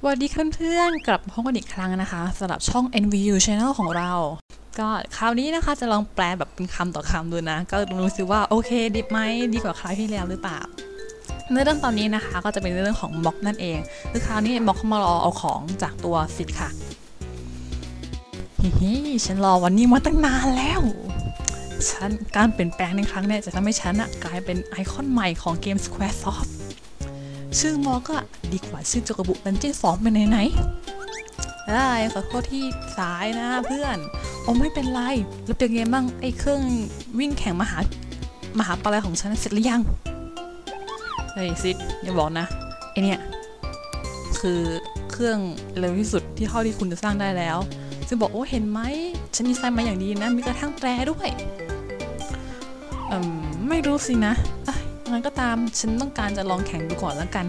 สวัสดีเพื่อนๆ กลับพบกันอีกครั้งนะคะสำหรับช่อง NVU Channel ของเรา ก็คราวนี้นะคะจะลองแปลแบบเป็นคำต่อคำดูนะ ก็ดูซิว่า โอเคดีไหมดีกว่าคราวที่แล้วหรือเปล่าเนื้อเรื่องตอนนี้นะคะก็จะเป็นเรื่องของม็อกนั่นเองคือคราวนี้ม็อกเขามารอเอาของจากตัวสิทธิ์ค่ะฮิฉันรอวันนี้มาตั้งนานแล้วฉันการเปลี่ยนแปลงในครั้งนี้จะทำให้ฉันอะกลายเป็นไอคอนใหม่ของเกม Squaresoft ชื่อมอก็ดีกว่าชื่อโจกบุดันเจี้ยนสองเป็นไหนๆได้ขอโทษที่สายนะเพื่อนโอ้ไม่เป็นไรแล้วเป็นไงบ้างไอ้เครื่องวิ่งแข่งมหามหาปลายของฉันเสร็จหรือยังเฮ้ยซิดอย่าบอกนะไอเนี่ยคือเครื่องเร็วที่สุดที่เท่าที่คุณจะสร้างได้แล้วจะบอกโอ้เห็นไหมฉันดีไซน์มาอย่างดีนะมีกระทั่งแตรด้วยอืมไม่รู้สินะ งั้นก็ตามฉันต้องการจะลองแข่งดูก่อนแล้วกัน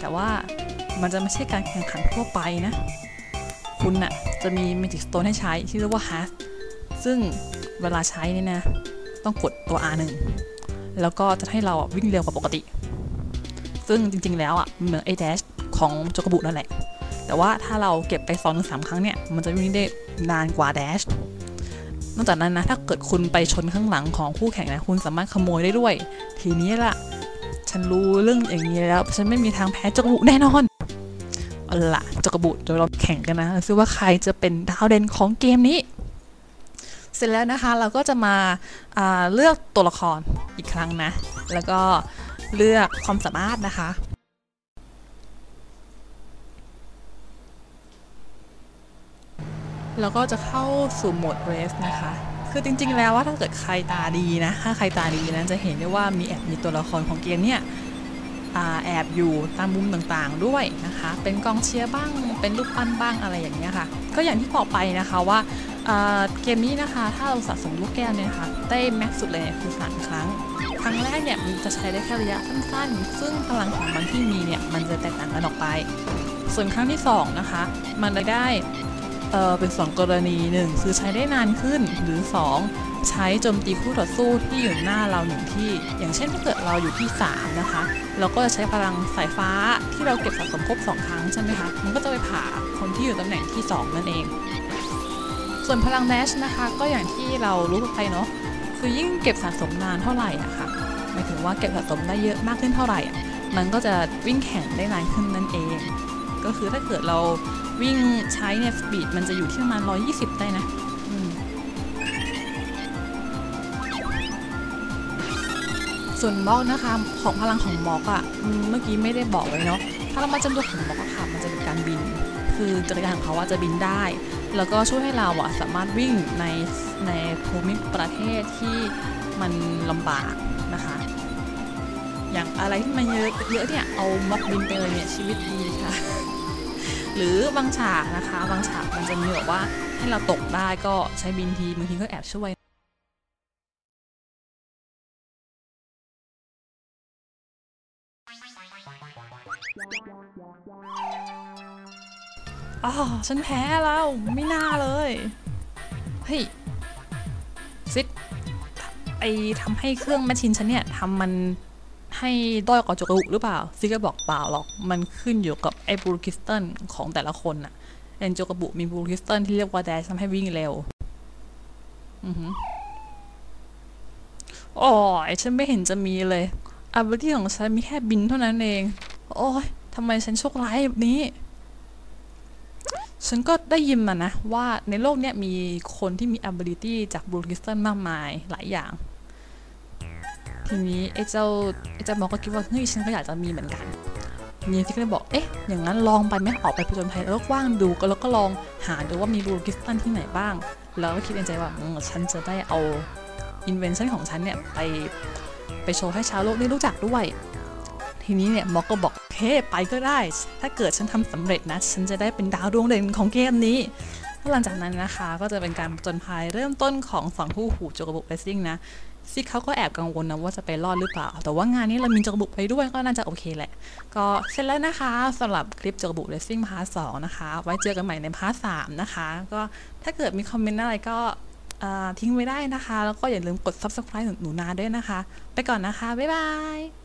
แต่ว่ามันจะไม่ใช่การแข่งขันทั่วไปนะ คุณน่ะจะมี Magic Stone ให้ใช้ที่เรียกว่า Hash ซึ่งเวลาใช้เนี่ยนะ ต้องกดตัว R1 แล้วก็จะให้เราวิ่งเร็วกว่าปกติ ซึ่งจริงๆแล้วอะเหมือนไอ้ dash ของโจกบุนั่นแหละ แต่ว่าถ้าเราเก็บไป2อถึงสครั้งเนี่ย มันจะวิ่งได้นานกว่า dash นอกจากนั้นนะถ้าเกิดคุณไปชนข้างหลังของคู่แข่งนะคุณสามารถขโมยได้ด้วย ทีนี้ล่ะ ฉันรู้เรื่องอย่างนี้แล้ว ฉันไม่มีทางแพ้โจกบุแน่นอนเอาล่ะโจกบุเดี๋ยวเราแข่งกันนะซิว่าใครจะเป็นดาวเด่นของเกมนี้ เสร็จแล้วนะคะเราก็จะมาาเลือกตัวละครอีกครั้งนะ แล้วก็เลือกความสามารถนะคะ แล้วก็จะเข้าสู่โหมดเรสนะคะ คือจริงๆ แล้วว่าถ้าเกิดใครตาดีนะ ถ้าใครตาดีนะจะเห็นได้ว่ามีแอบมีตัวละครของเกมเนี่ยอแอบอยู่ตามมุมต่างๆด้วยนะคะ เป็นกองเชียร์บ้าง เป็นรูปปั้นบ้างอะไรอย่างเงี้ยค่ะ ก็อย่างที่บอกไปนะคะว่าเกมนี้นะคะ ถ้าเราสะสมลูกแก้วเนี่ยนะคะได้แม็กซ์สุดเลยคือสามครั้ง ครั้งแรกเนี่ยมันจะใช้ได้แค่ระยะสั้นๆ ซึ่งพลังของมันที่มีเนี่ยมันจะแตกต่างกันออกไป ส่วนครั้งที่สองนะคะมันจะได้ เออเป็น 2 กรณีหนึ่งคือใช้ได้นานขึ้นหรือ 2 ใช้โจมตีคู่ต่อสู้ที่อยู่หน้าเราหนึ่งที่ อย่างเช่นถ้าเกิดเราอยู่ที่ 3 นะคะ เราก็จะใช้พลังสายฟ้าที่เราเก็บสะสมครบ 2 ครั้งใช่ไหมคะ มันก็จะไปผ่าคนที่อยู่ตำแหน่งที่ 2 นั่นเอง ส่วนพลังแดชนะคะ ก็อย่างที่เรารู้กันไปเนาะคือยิ่งเก็บสะสมนานเท่าไหร่อะค่ะหมายถึงว่าเก็บสะสมได้เยอะมากขึ้นเท่าไหร่มันก็จะวิ่งแข่งได้นานขึ้นนั่นเอง ก็คือถ้าเกิดเราวิ่งใช้เนี่ยสปีดมันจะอยู่ที่ประมาณ 120 ได้นะอืมส่วนบล็อกนะคะของพลังของบล็อกอะ่ะอืมเมื่อกี้ไม่ได้บอกไว้เนาะถ้าเรามาจำตัวของบล็อกอะค่ะมันจะเป็นการบิน คือจักรยานของเขาว่าจะบินได้ แล้วก็ช่วยให้เราอะสามารถวิ่งในในภูมิประเทศที่มันลำบากนะคะ อย่างอะไรที่มันเยอะเยอะเนี่ยเอาม็อกบินไปเลยเนี่ยชีวิตดีค่ะ หรือบางฉากนะคะ บางฉากมันจะมีแบบว่าให้เราตกได้ก็ใช้บินทีบางทีก็แอบช่วยอ๋อฉันแพ้แล้วไม่น่าเลย เฮ้ยซิดไอทำให้เครื่องแมชชีนฉันเนี่ยทำมัน ให้ด้อยกว่าโจกรุหรือเปล่าซิก็บอกเปล่าหรอก มันขึ้นอยู่กับไอ้บลูคริสตัลของแต่ละคนน่ะเอนโจกบุมีบลูคริสตัลที่เรียกว่าแดชทำให้วิ่งเร็ว อือหือโอ้ยฉันไม่เห็นจะมีเลยอัลเบอร์ที่ของฉันมีแค่บินเท่านั้นเอง โอ้ยทำไมฉันโชคร้ายแบบนี้ ฉันก็ได้ยินมานะ ว่าในโลกเนี้ยมีคนที่มี ability จากบลูคริสตัลมากมายหลายอย่าง ทีนี้ไอ้เจ้าไอ้เจ้ามอก็คิดว่าเฮ้ยฉันก็อยากจะมีเหมือนกันมีที่ก็เลยบอกเอ๊ะอย่างนั้นลองไปไหมออกไปผจญภัยแล้วกว่างดูก็แล้วก็ลองหาดูว่ามีบลูคริสตัลที่ไหนบ้าง แล้วก็คิดในใจว่าอืมฉันจะได้เอา invention ของฉันเนี่ยไปไปโชว์ให้ชาวโลกได้รู้จักด้วย ทีนี้เนี่ยมอกก็บอกเฮ้ไปก็ได้ ถ้าเกิดฉันทำสำเร็จนะ ฉันจะได้เป็นดาวดวงเด่นของเกมนี้หลังจากนั้นนะคะก็จะเป็นการผจญภัยเริ่มต้นของสองคู่หูโจกบุกเรซซิ่งนะ ซิกเขาก็แอบกังวลนะว่าจะไปรอดหรือเปล่า แต่ว่างานนี้เรามีจกบุกไปด้วยก็น่าจะโอเคแหละ ก็เสร็จแล้วนะคะสำหรับคลิปจกบุกเรสซิ่งพาร์ทสองนะคะ ไว้เจอกันใหม่ในพาร์ทสามนะคะ ก็ถ้าเกิดมีคอมเมนต์อะไรก็ทิ้งไว้ได้นะคะ แล้วก็อย่าลืมกด subscribe หนูนาด้วยนะคะ ไปก่อนนะคะ บ๊ายบาย